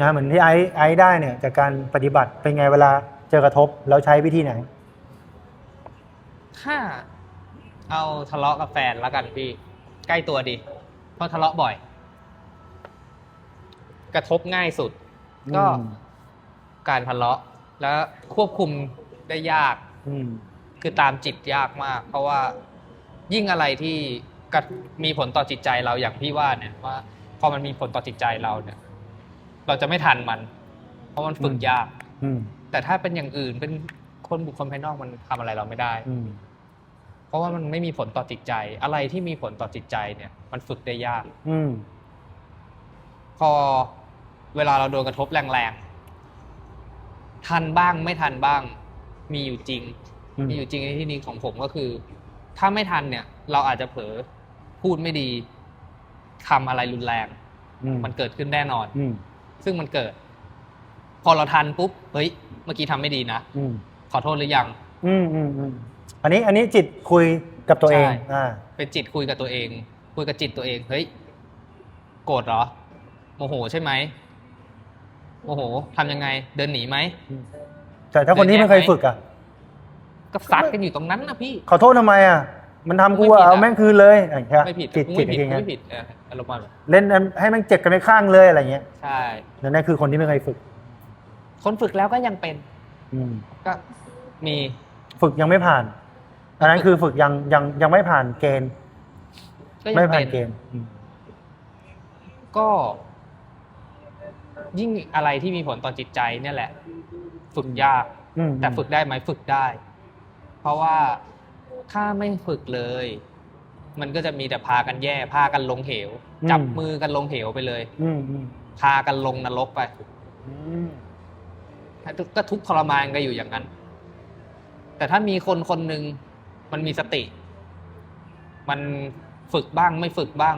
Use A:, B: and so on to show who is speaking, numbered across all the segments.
A: นะเหมือนที่ไอซ์ไอซ์ได้เนี่ยจากการปฏิบัติเป็นไงเวลาเจอกระทบแล้วใช้วิธีไหน
B: ถ้าเอาทะเลาะกับแฟนแล้วกันพี่ ใกล้ตัวดี เพราะทะเลาะบ่อย กระทบง่ายสุด ก็
A: อืม
B: การทะเลาะ แล้วควบคุมได้ยาก
A: อืม
B: คือตามจิตยากมาก เพราะว่ายิ่งอะไรที่กระมีผลต่อจิตใจเราอย่างพี่ว่าเนี่ยว่าพอมันมีผลต่อจิตใจเราเนี่ย เราจะไม่ทันมัน เพราะมันฝึกยาก
A: อืม
B: แต่ถ้าเป็นอย่างอื่นเป็นคนบุคคลภายนอกมันทำอะไรเราไม่ได้
A: อืม
B: เพราะว่ามันไม่มีผลต่อจิตใจ อะไรที่มีผลต่อจิตใจเนี่ย มันฝึกได้ยาก
A: อืม
B: พอเวลาเราโดนกระทบแรงๆ ทันบ้างไม่ทันบ้าง มีอยู่จริง
A: อืม
B: มีอยู่จริงในที่นี้ของผมก็คือ ถ้าไม่ทันเนี่ย เราอาจจะเผลอพูดไม่ดีทำอะไรรุนแรง
A: อืม
B: มันเกิดขึ้นแน่นอน
A: อืม
B: ซึ่งมันเกิด พอเราทันปุ๊บเฮ้ยเมื่อกี้ทำไม่ดีนะ
A: อืม
B: ขอโทษหรือยัง
A: อืมอืมอืมอันนี้อันนี้จิตคุยกับตัวเอง
B: ใช่
A: อ่า
B: เป็นจิตคุยกับตัวเอง คุยกับจิตตัวเอง เฮ้ย โกรธเหรอ โมโหใช่ไหมโมโหทำยังไง เดินหนีไหม
A: แต่ถ้าคนที่ไม่เคยฝึกอะ
B: ก็ซัดกันอยู่ตรงนั้นนะพี่
A: ขอโทษทำไมอะ มันทำกู
B: ไม่ผิด
A: อะ
B: อะ
A: เอาแม่งคืนเลยอะไรอย่างเงี้ย
B: ไม่ผิด
A: จิต
B: กู
A: จิต
B: ไม่ผิด
A: อย่าง
B: กู
A: เงี้ย
B: ไม่ผิดเอออารมณ์แบบนั้น
A: เล่นให้แม่งเจ็บกันไปข้างเลยอะไรเงี้ย
B: ใช่
A: นั่นนั่นคือคนที่ไม่เคยฝึก
B: คนฝึกแล้วก็ยังเป็น
A: อืม
B: ก็มี
A: ฝึกยังไม่ผ่านอันนั้นคือฝึกยังยังยังไม่ผ่านเกณฑ์
B: ก็ยั
A: ไม่
B: ง
A: ผ่า
B: เป็นน
A: เกณฑ์อืม
B: ก็ ยิ่งอะไรที่มีผลต่อจิตใจเนี่ยแหละ ฝึกยาก
A: อืม
B: แต่ฝึกได้ไหมฝึกได้ เพราะว่า ถ้าไม่ฝึกเลย มันก็จะมีแต่พากันแย่ พากันลงเหว จับมือกันลงเหวไปเลย
A: อืมอืม
B: พากันลงนรกไป
A: อืม
B: ก็ทุกข์ทรมานกันอยู่อย่างนั้น แต่ถ้ามีคนคนหนึ่งมันมีสติ มันฝึกบ้างไม่ฝึกบ้าง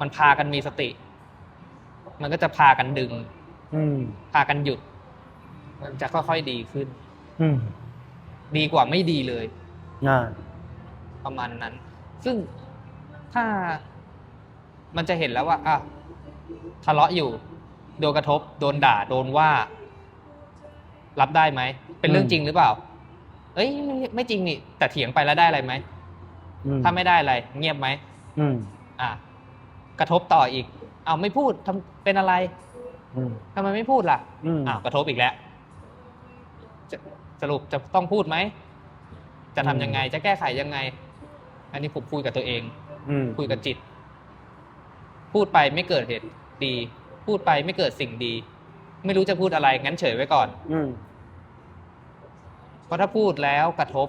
B: มันพากันมีสติ มันก็จะพากันดึง
A: อืม
B: พากันหยุด มันจะค่อยๆดีขึ้น
A: อืม
B: ดีกว่าไม่ดีเลย
A: อ่า
B: ประมาณนั้น ซึ่งถ้ามันจะเห็นแล้วว่าอะทะเลาะอยู่ โดนกระทบ โดนด่า โดนว่า รับได้ไหม เป็นเรื่อง
A: อืม
B: จริงหรือเปล่า เอ้ยไม่ไม่จริงนี่ แต่เถียงไปแล้วได้อะไรไหม
A: อืม
B: ถ้าไม่ได้อะไร เงียบไหม
A: อืม
B: อะกระทบต่ออีก เอาวไม่พูดทำเป็นอะไร
A: อืม
B: ทำไมไม่พูดล่ะ
A: อืม
B: อ้าวกระทบอีกแล้วจะสรุปจะต้องพูดไหม จะทำยังไง จะแก้ไขยังไง อันนี้ผมคุยกับตัวเอง
A: อืม
B: คุยกับจิต พูดไปไม่เกิดเหตุดี พูดไปไม่เกิดสิ่งดี ไม่รู้จะพูดอะไรงั้นเฉยไว้ก่อน
A: อืม
B: เพราะถ้าพูดแล้วกระทบ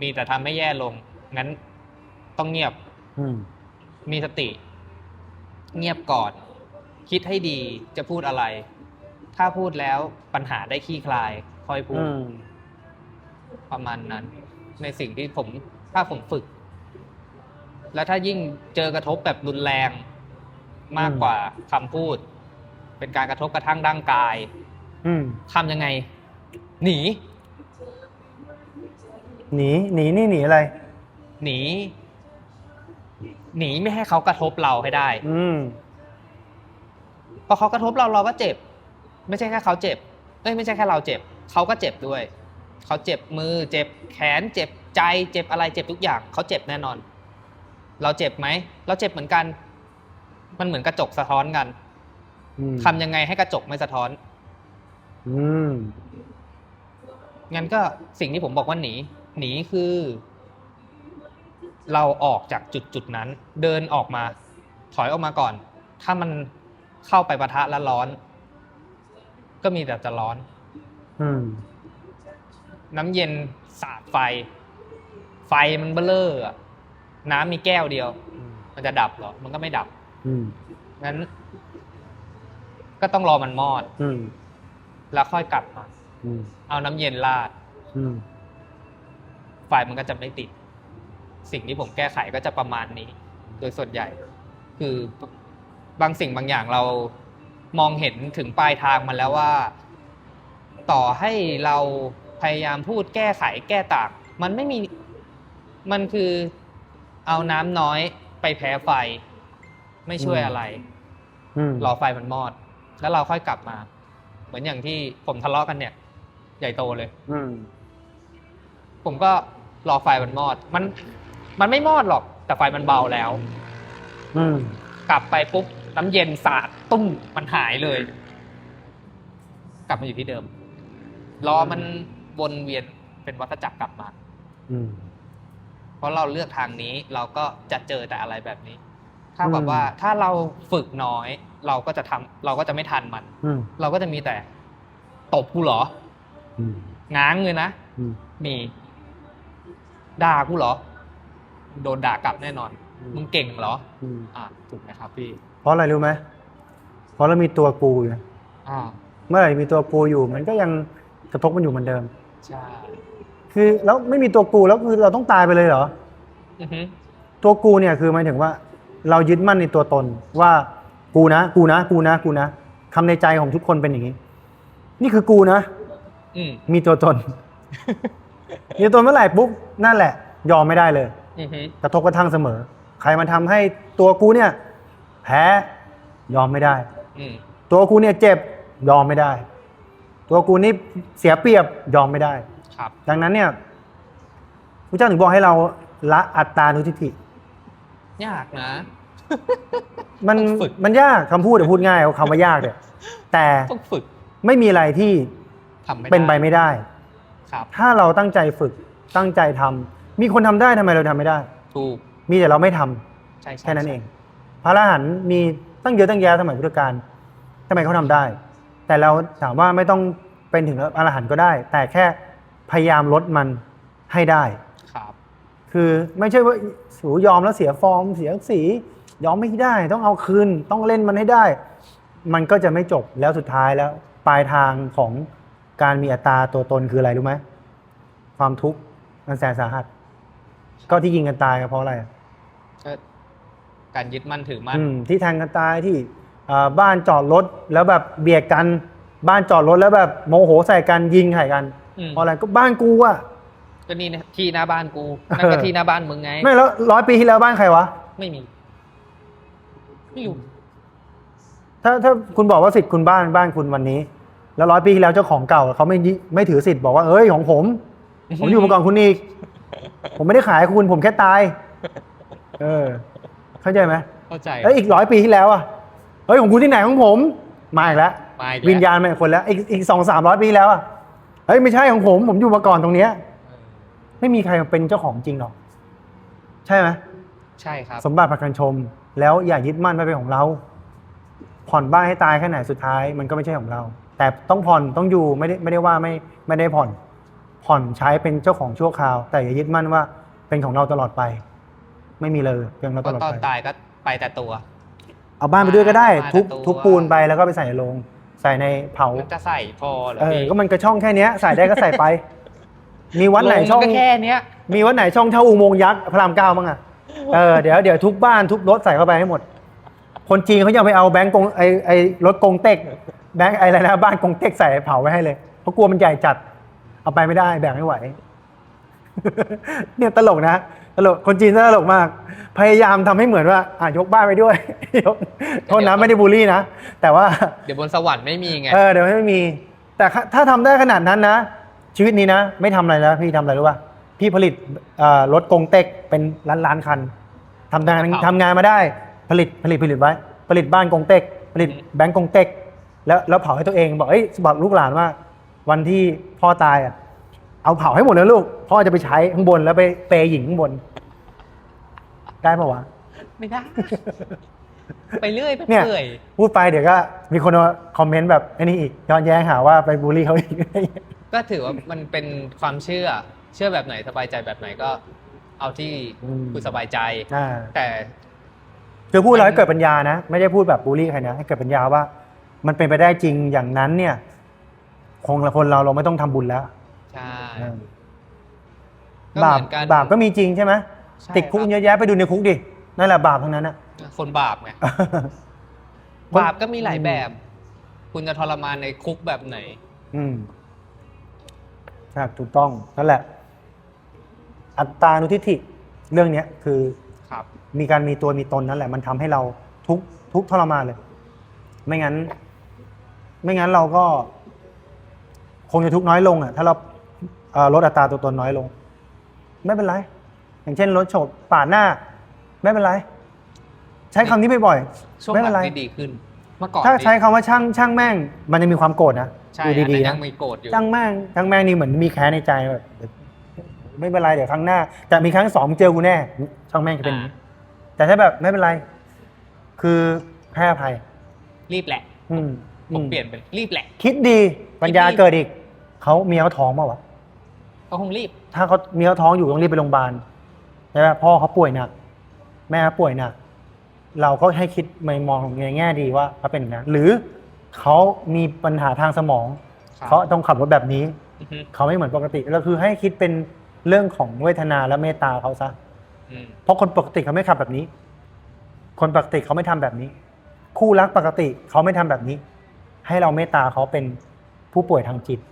B: มีแต่ทำให้แย่ลง งั้นต้องเงียบ
A: อืม
B: มีสติ เงียบก่อน คิดให้ดีจะพูดอะไร ถ้าพูดแล้วปัญหาได้คลี่คลาย ค่อยพู
A: อื
B: ด
A: ม
B: ประมาณนั้น ในสิ่งที่ผมถ้าผมฝึก แล้วถ้ายิ่งเจอกระทบแบบรุนแรงมากกว่าคำพูด เป็นการกระทบกระทั่งร่างกาย
A: อืม
B: ทำยังไง หนี
A: หนีหนีนี่หนีอะไร
B: หนี หนีไม่ให้เขากระทบเราให้ได้
A: อืม
B: พอเขากระทบเราเราก็เจ็บ ไม่ใช่แค่เขาเจ็บเอ้ยไม่ใช่แค่เราเจ็บ เขาก็เจ็บด้วย เขาเจ็บมือ เจ็บแขน เจ็บใจ เจ็บอะไร เจ็บทุกอย่าง เขาเจ็บแน่นอน เราเจ็บไหม เราเจ็บเหมือนกัน มันเหมือนกระจกสะท้อนกัน
A: อืม
B: ทำยังไงให้กระจกไม่สะท้อน
A: อืม
B: งั้นก็สิ่งที่ผมบอกว่าหนี หนีคือ เราออกจากจุดจุดๆนั้น เดินออกมา ถอยออกมาก่อน ถ้ามันเข้าไปปะทะแล้วร้อน ก็มีแต่จะร้อน
A: อืม
B: น้ำเย็นสาดไฟ ไฟมันเบลออะ น้ำมีแก้วเดียว มันจะดับเหรอ มันก็ไม่ดับ
A: อืม
B: งั้น ก็ต้องรอมันมอด
A: อืม
B: แล้วค่อยกลับมา
A: อืม
B: เอาน้ำเย็นราด
A: อืม
B: ไฟมันก็จะไม่ติด สิ่งที่ผมแก้ไขก็จะประมาณนี้ โดยส่วนใหญ่ คือบางสิ่งบางอย่างเรามองเห็นถึงปลายทางมาแล้วว่า ต่อให้เราพยายามพูดแก้ไขแก้ต่าง มันไม่มีมันคือ เอาน้ำน้อยไปแพ้ไฟ ไม่ช่วยอะไร
A: อืม
B: รอไฟมันมอด แล้วเราค่อยกลับมา เหมือนอย่างที่ผมทะเลาะกันเนี่ย ใหญ่โตเลย
A: อืม
B: ผมก็รอไฟมันมอด มัน มันไม่มอดหรอก แต่ไฟมันเบาแล้ว
A: อืม
B: กลับไปปุ๊บน้ำเย็นสาดตุ้มมันหายเลย กลับมาอยู่ที่เดิม รอมันวนเวียนเป็นวัฏจักรกลับมา
A: อืม
B: เพ ราะเราเลือกทางนี้เราก็จะเจอแต่อะไรแบบนี้ ถ้ากับ
A: อืม
B: ว่าถ้าเราฝึกน้อย เราก็จะทำเราก็จะไม่ทันมัน
A: อืม
B: เราก็จะมีแต่ตบกูเหรอ
A: อืม
B: ง้างเลยนะ
A: อืม
B: มีด่ากูเหรอ โดนด่ากลับแน่นอน
A: อืม
B: มึงเก่งเหรอ
A: อืม
B: อ่าถูกไหมครับพี่
A: เพราะอะไรรู้ไหมเพราะเรามีตัวกูอยู่
B: อ่า
A: เมื่อไหร่มีตัวกูอยู่ มันก็ยังกระทบมันอยู่เหมือนเดิม
B: ใช่
A: คือแล้วไม่มีตัวกูแล้วคือเราต้องตายไปเลยเหรอ
B: อือฮึ
A: ตัวกูเนี่ยคือหมายถึงว่า เรายึดมั่นในตัวตนว่ากูนะ กูนะ กูนะกูนะคำในใจของทุกคนเป็นอย่างนี้ นี่คือกูนะ
B: อืม
A: มีตัวตน มีตัวตนเมื่อไหร่ปุ๊บนั่นแหละ ยอมไม่ได้เลย
B: อือฮึ
A: กระทบกระทั่งเสมอ ใครมาทำให้ตัวกูเนี่ย แพ้ยอมไม่ได้
B: อืม
A: ตัวกูเนี่ยเจ็บยอมไม่ได้ ตัวกูนี่เสียเปรียบยอมไม่ได้
B: ครับ
A: ดังนั้นเนี่ยพระเจ้าถึงบอกให้เราละอัตตานุทิฏฐิ
B: ยากนะ
A: มัน
B: ต้องฝึก
A: มันยากคำพูดแต่พูดง่ายเอาคำว่ายากเนี่ยแต่
B: ต้องฝึก
A: ไม่มีอะไรที่
B: ทำไม่ได้
A: เป็นไปไม่ได้
B: ครับ
A: ถ้าเราตั้งใจฝึกตั้งใจทำมีคนทำได้ทำไมเราทำไม่ได้
B: ถูก
A: มีแต่เราไม่ทำ
B: ใช่ใช่
A: แค่นั้นเอง พระอรหันต์มีตั้งเยอะตั้งแยะสมัยพุทธกาลทำไมเขาทำได้ แต่เราถามว่าไม่ต้องเป็นถึงอรหันต์ก็ได้ แต่แค่ พยายามลดมันให้ได้
B: ครับ
A: คือไม่ใช่ว่าสูยอมแล้วเสียฟอร์มเสียสี ยอมไม่ได้ ต้องเอาคืนต้องเล่นมันให้ได้ มันก็จะไม่จบแล้วสุดท้ายแล้ว ปลายทางของการมีอัตราตัวตนคืออะไรรู้ไหมความทุกข์มันแสนสาหัส ก็ที่ยิงกันตายก็เพราะอะไรอะ
B: ก็การยึดมั่นถือมั่น
A: อืมที่แทงกันตายที่เอ่อบ้านจอดรถแล้วแบบเบียดกัน บ้านจอดรถแล้วแบบโมโหใส่กันยิงใส่กัน
B: อืม
A: เพราะอะไรก็บ้านกูอะ
B: ก็นี่นะที่หน้าบ้านกูนั่นก็ที่หน้าบ้านมึงไง
A: ไม่แล้วร้อยปีที่แล้วบ้านใครวะ
B: ไม่มี ไม่รู้
A: ถ้าถ้าคุณบอกว่าสิทธิ์คุณบ้านบ้านคุณวันนี้ แล้วร้อยปีที่แล้วเจ้าของเก่าเขาไม่ยิไม่ถือสิทธิ์บอกว่าเอ้ยของผม ผมอยู่มาก่อนคุณอีก ผมไม่ได้ขายให้คุณผมแค่ตาย เออ เข้าใจไหม
B: เข้าใจ
A: แล้วอีกร้อยปีที่แล้วอะเฮ้ยของคุณที่ไหนของผมมาอีกแล้ว
B: มาอีกแล้ว
A: วิญญาณมาอีกคนแล้วอีกอีกสองสามร้อยปีแล้วอะ เฮ้ยไม่ใช่ของผม ผมอยู่มาก่อนตรงเนี้ย ไม่มีใครเป็นเจ้าของจริงหรอกใช่ไหม
B: ใช่ครับ
A: สมบัติประกันชม แล้วอย่ายึดมั่นว่าเป็นของเรา ผ่อนบ้านให้ตายแค่ไหนสุดท้ายมันก็ไม่ใช่ของเรา แต่ต้องผ่อนต้องอยู่ไม่ได้ไม่ได้ว่าไม่ไม่ได้ผ่อน ผ่อนใช้เป็นเจ้าของชั่วคราว แต่อย่ายึดมั่นว่าเป็นของเราตลอดไป ไม่มีเลยเป็นของเรา
B: ก็
A: ตลอด
B: ตอน
A: ไป
B: ตายก็ไปแต่ตัว
A: เอาบ้านไปด้วยก็ได้
B: มา
A: ทุบ
B: แต่ตัว
A: ทุบปูนไปแล้วก็ไปใส่ในโรง ใส่ในเผา
B: มันจะใส่พอเหรอ
A: เออ
B: พี่
A: ก็มันกระช่องแค่เนี้ยใส่ได้ก็ใส่ไป มีวัดไหนช่อง
B: ลมัก็แค่เนี้ย
A: มีวัดไหนช่องเท่าอุโมงค์ยักษ์พระรามเก้าบ้างอะเออเดี๋ยวเดี๋ยวทุกบ้านทุกรถใส่เข้าไปให้หมด คนจีนเขายังไปเอาแบงก์กงไอไอรถกงเต็กแบงก์ไออะไรนะบ้านกงเต็กใส่เผาไว้ให้เลยเพราะกลัวมันใหญ่จัด เอาไปไม่ได้แบกไม่ไหว เนี่ยตลกนะ ตลกคนจีนตลกมาก พยายามทำให้เหมือนว่าอะยกบ้านไปด้วยยกโทษนะไม่ได้บูลลี่นะ แต่ว่า
B: เดี๋ยวบนสวรรค์ไม่มีไง
A: เออเดี๋ยวไม่มี แต่ถ้าถ้าทำได้ขนาดนั้นนะ ชีวิตนี้นะ ไม่ทำอะไรแล้วพี่ทำอะไรรู้ป่ะพี่ผลิตเอ่อรถกงเต็กเป็นล้านล้านๆคันทำงาน
B: ครับ
A: ทำงานมาได้ ผลิตผลิตผลิตไว้ ผลิตบ้านกงเต็ก ผลิต
B: อืม
A: แบงก์กงเต็ก แล้วแล้วเผาให้ตัวเองบอกเอ้ยบอกลูกหลานว่า วันที่พ่อตายอะ เอาเผาให้หมดเลยลูกพ่อจะไปใช้ข้างบนแล้วไปเปย์หญิงข้างบน ได้ปะวะ
B: ไม่ได้ ไปเรื่อยไป
A: เนี่ย
B: เปื่อย
A: พูดไปเดี๋ยวก็มีคนมาคอมเมนต์แบบไอ้นี่อีกย้อนแย้งหาว่าไปบูลลี่เขาอีก
B: ก็ถือว่ามันเป็นความเชื่อ เชื่อแบบไหนสบายใจแบบไหนก็ เอาที่
A: อืม
B: คุณสบายใจ
A: อ่า
B: แต่
A: คือพูดแล้ว
B: มัน
A: ให้เกิดปัญญานะ ไม่ได้พูดแบบบูลลี่ใครนะให้เกิดปัญญาว่า มันเป็นไปได้จริงอย่างนั้นเนี่ย คงละคนเราเราไม่ต้องทำบุญแล้ว
B: ใช่
A: อ่า
B: ก็
A: บา
B: เห
A: ป
B: มือนกัน
A: บาปก็มีจริงใช่ไหม
B: ใช่
A: ติดคุก
B: รับ
A: เยอะแยะไปดูในคุกดินั่นแหละบาปทั้งนั้นอะ
B: คนบาปไง
A: คน
B: บาปก็มีหลายแบบ คุณจะทรมานในคุกแบบไหน
A: อืมใช่ถูกต้องนั่นแหละ อัตตานุทิฏฐิเรื่องเนี้ยคือ
B: ครับ
A: มีการมีตัวมีตนนั่นแหละ มันทำให้เราทุกข์ทุกข์ทรมานเลย ไม่งั้น ไม่งั้นเราก็ คงจะทุกข์น้อยลงอะ ถ้าเราเอ่อ ลดอัตราตัวตนน้อยลง ไม่เป็นไร อย่างเช่นรถโฉบปาดหน้า ไม่เป็นไร ใช้คำนี้บ่อย
B: ช่วง
A: ไม่
B: ห
A: เป็
B: ลั
A: นไร
B: งนี่ดีขึ้น เมื่อก่อน
A: ๆถ้า
B: นี่
A: ใช้คำว่าช่างช่างแม่ง มันจะมีความโกรธนะ
B: ใช่
A: ดู
B: อัน
A: ดี
B: นั้น
A: ๆ
B: ยั
A: นะ
B: งมีโกรธอยู่
A: ช่างแม่งช่างแม่งนี่เหมือนมีแค้นในใจแบบไม่เป็นไรเดี๋ยวครั้งหน้าแต่มีครั้งสองมึงเจอกูแน่ ช่างแม่งจะเป็นอย่างนี้แต่ถ้าแบบไม่เป็นไร คือให้อภัย
B: รีบแหละ
A: อืม
B: ผม
A: อืม
B: เปลี่ยนเป็นรีบแหละ
A: คิดดีปัญญา
B: คิดดี
A: เกิดอีกเขาเมียเขาท้องเปล่าวะ
B: ก็คงรีบ
A: ถ้าเขาเมียเขาท้องอยู่ต้องรีบไปโรงพยาบาลใช่ไหมพ่อเขาป่วยหนัก แม่เขาป่วยหนัก เราก็ให้คิดไม่มองในแง่ดีว่าเขาเป็นอย่างนั้นหรือเขามีปัญหาทางสมอง
B: ครับ
A: เขาต้องขับรถแบบนี้
B: อือฮึ
A: เขาไม่เหมือนปกติแล้วคือให้คิดเป็นเรื่องของเวทนาและเมตตาเขาซะ
B: อืม
A: เพราะคนปกติเขาไม่ขับแบบนี้ คนปกติเขาไม่ทำแบบนี้ คู่รักปกติเขาไม่ทำแบบนี้ ให้เราเมตตาเขาเป็นผู้ป่วยทางจิต
B: อือฮึ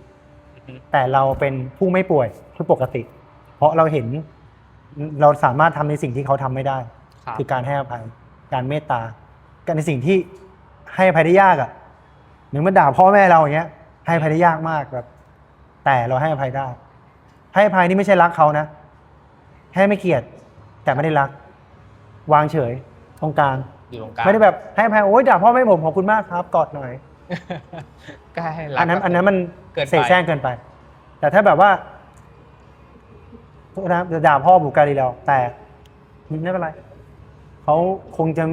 A: แต่เราเป็นผู้ไม่ป่วยผู้ปกติ เพราะเราเห็นเราสามารถทำในสิ่งที่เขาทำไม่ได้
B: ครับ
A: คือการให้อภัย การเมตตา การในสิ่งที่ให้อภัยได้ยากอะ่ะเหมือนมาด่าพ่อแม่เราอย่างเงี้ย ให้อภัยได้ยากมากแบบ แต่เราให้อภัยได้ ให้อภัยนี่ไม่ใช่รักเขานะ ให้ไม่เกลียดแต่ไม่ได้รัก วางเฉยตรงกลาง
B: อยู่ตรงกลาง
A: ไม่ได้แบบให้อภัยโอ๊ยด่าพ่อแม่ผมขอบคุณมากครับกอดหน่อย
B: ก็ให้รัก
A: อันนั้น
B: แบบ
A: อันนั้นมัน
B: เกินไป
A: เสแสร้งเกินไป แต่ถ้าแบบว่าโทษนะจะด่าพ่อบุการีเราแต่ไม่เป็นไรเขาคงจะ